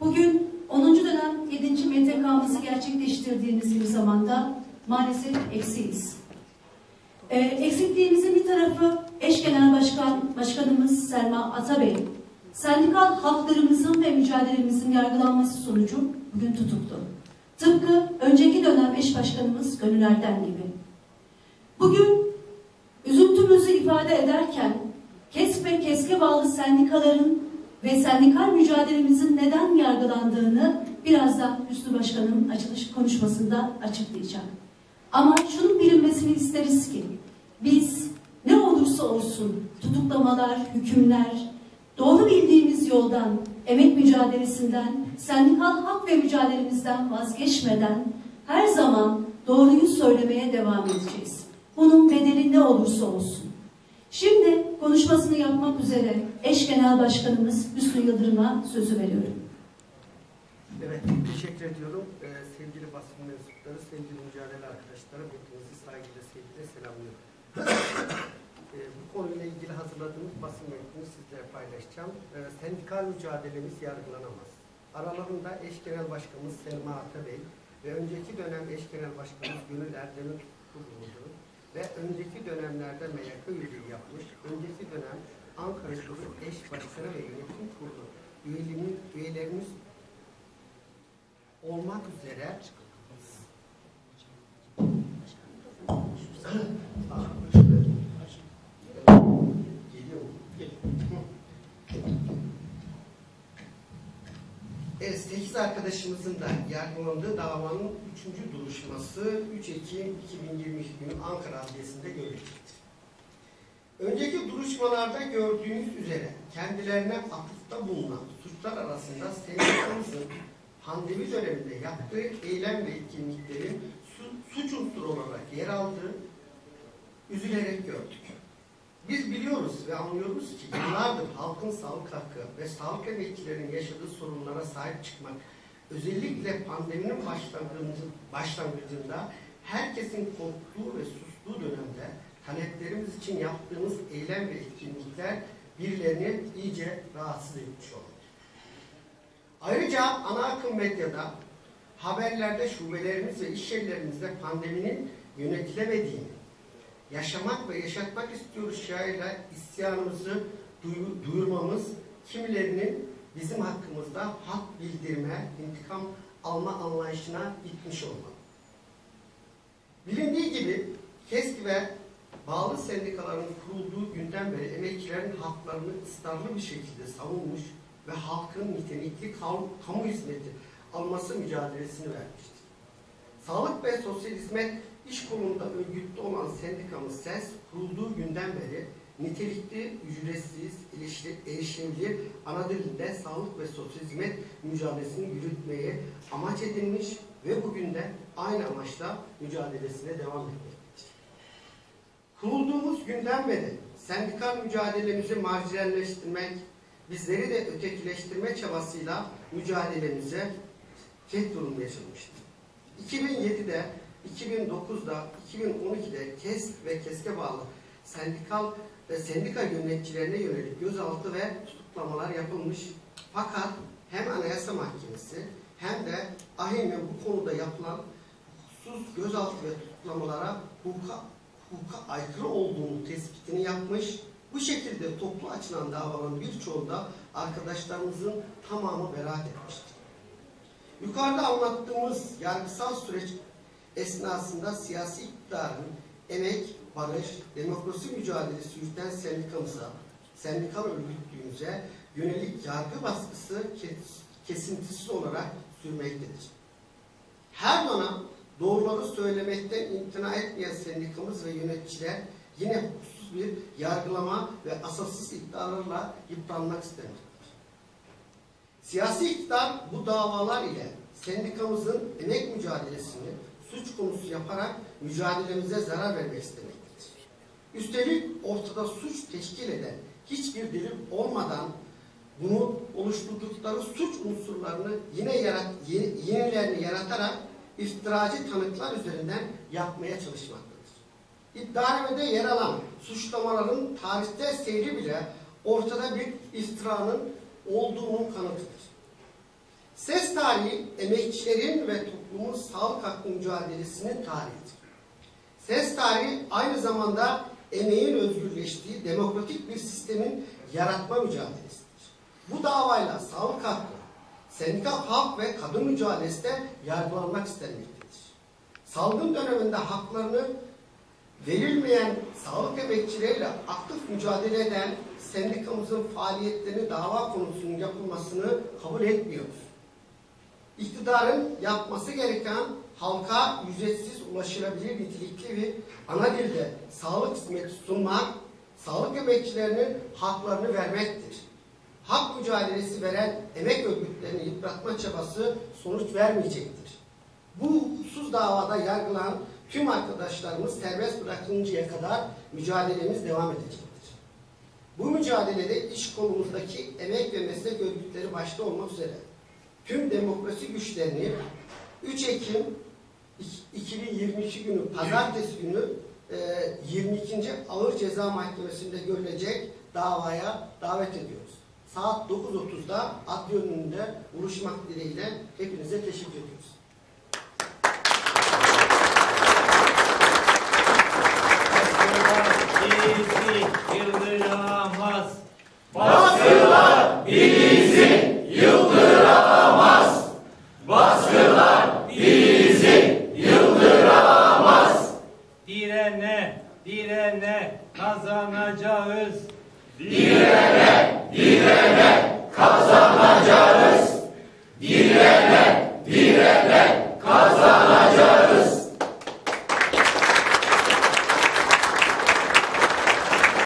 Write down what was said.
Bugün 10. dönem 7. MTK'mızı gerçekleştirdiğimiz bir zamanda maalesef eksiyiz. Ee, eksikliğimizin bir tarafı eş genel başkan, başkanımız Selma Atabey, sendikal haklarımızın ve mücadelemizin yargılanması sonucu bugün tutuklu. Tıpkı önceki dönem eş başkanımız Gönül Erdem gibi. Bugün üzüntümüzü ifade ederken KESK ve KESK'e bağlı sendikaların ve sendikal mücadelemizin neden yargılandığını birazdan Hüsnü Başkan'ın açılış konuşmasında açıklayacak. Ama şunun bilinmesini isteriz ki biz ne olursa olsun tutuklamalar, hükümler, doğru bildiğimiz yoldan, emek mücadelesinden, sendikal hak ve mücadelemizden vazgeçmeden her zaman doğruyu söylemeye devam edeceğiz. Bunun bedeli ne olursa olsun. Şimdi konuşmasını yapmak üzere eş genel başkanımız Hüsnü Yıldırım'a sözü veriyorum. Evet, teşekkür ediyorum. Ee, sevgili basın mensupları, sevgili mücadele arkadaşlarım, hepinizi saygıyla, sevgiyle selamlıyorum. ee, bu konuyla ilgili hazırladığımız basın metnini sizlere paylaşacağım. Ee, sendikal mücadelemiz yargılanamaz. Aralarında eş genel başkanımız Selma Atabey ve önceki dönem eş genel başkanımız Gönül Erdem'in tutuklu ve önceki dönemlerde MYK üyeliği yapmış, önceki dönem Ankara Şube eş başkanı ve yönetim kurulu üyelerimiz olmak üzere Evet, 8 arkadaşımızın da yargılandığı davanın 3. duruşması 3 Ekim 2022 günü Ankara Adliyesi'nde görülecektir. Önceki duruşmalarda gördüğünüz üzere kendilerine atıfta bulunan suçlar arasında sendikamızın pandemi döneminde yaptığı eylem ve etkinliklerin su- suç unsuru olarak yer aldığı üzülerek gördük. Biliyoruz ve anlıyoruz ki yıllardır halkın sağlık hakkı ve sağlık emekçilerinin yaşadığı sorunlara sahip çıkmak, özellikle pandeminin başlangıcında herkesin korktuğu ve sustuğu dönemde taleplerimiz için yaptığımız eylem ve etkinlikler birilerini iyice rahatsız etmiş oldu. Ayrıca ana akım medyada haberlerde şubelerimiz ve iş yerlerimizde pandeminin yönetilemediğini, yaşamak ve yaşatmak istiyoruz şairle isyanımızı duyu- duyurmamız kimilerinin bizim hakkımızda hak bildirme, intikam alma anlayışına gitmiş olmalı. Bilindiği gibi KESK ve bağlı sendikaların kurulduğu günden beri emekçilerin haklarını ısrarlı bir şekilde savunmuş ve halkın nitelikli kamu hizmeti alması mücadelesini vermiştir. Sağlık ve Sosyal Hizmet İş kolunda örgütlü olan sendikamız SES kurulduğu günden beri nitelikli, ücretsiz, erişi- erişilebilir ana dilinde sağlık ve sosyal hizmet mücadelesini yürütmeye amaç edilmiş ve bugün de aynı amaçla mücadelesine devam etmektedir. Kurulduğumuz günden beri sendikal mücadelemizi marjinalleştirmek, bizleri de ötekileştirme çabasıyla mücadelemize tek durum yaşanmıştır. 2007'de 2009'da, 2012'de KESK ve KESK'e bağlı sendikal ve sendika yöneticilerine yönelik gözaltı ve tutuklamalar yapılmış. Fakat hem Anayasa Mahkemesi hem de AHİM'e bu konuda yapılan hukuksuz gözaltı ve tutuklamalara hukuka, hukuka aykırı olduğunu tespitini yapmış. Bu şekilde toplu açılan davaların birçoğunda arkadaşlarımızın tamamı beraat etmiştir. Yukarıda anlattığımız yargısal süreç esnasında siyasi iktidarın emek, barış, demokrasi mücadelesi yürüten sendikamıza, sendikal örgütlüğümüze yönelik yargı baskısı kes- kesintisiz olarak sürmektedir. Her dönem doğruları söylemekten imtina etmeyen sendikamız ve yöneticiler yine hukuksuz bir yargılama ve asassız iddialarla yıpranmak istemektedir. Siyasi iktidar bu davalar ile sendikamızın emek mücadelesini suç konusu yaparak mücadelemize zarar vermek istemektedir. Üstelik ortada suç teşkil eden hiçbir delil olmadan bunu oluşturdukları suç unsurlarını yine yarat, yeni- yenilerini yaratarak iftiracı tanıklar üzerinden yapmaya çalışmaktadır. İddianamede yer alan suçlamaların tarihte seyri bile ortada bir iftiranın olduğunun kanıtıdır. Ses tarihi emekçilerin ve toplumun sağlık hakkı mücadelesinin tarihidir. Ses tarihi aynı zamanda emeğin özgürleştiği demokratik bir sistemin yaratma mücadelesidir. Bu davayla sağlık hakkı, sendikal halk ve kadın mücadelesi de yargılanmak istenmektedir. Salgın döneminde haklarını verilmeyen sağlık emekçileriyle aktif mücadele eden sendikamızın faaliyetlerini dava konusunun yapılmasını kabul etmiyoruz. İktidarın yapması gereken halka ücretsiz ulaşılabilir nitelikli bir ana dilde sağlık hizmeti sunmak, sağlık emekçilerinin haklarını vermektir. Hak mücadelesi veren emek örgütlerini yıpratma çabası sonuç vermeyecektir. Bu hukuksuz davada yargılanan tüm arkadaşlarımız serbest bırakılıncaya kadar mücadelemiz devam edecektir. Bu mücadelede iş kolumuzdaki emek ve meslek örgütleri başta olmak üzere tüm demokrasi güçlerini 3 Ekim 2022 günü pazartesi günü e, 22. Ağır Ceza Mahkemesi'nde görülecek davaya davet ediyoruz. Saat 9.30'da adli önünde buluşmak dileğiyle hepinize teşekkür ediyoruz. bizi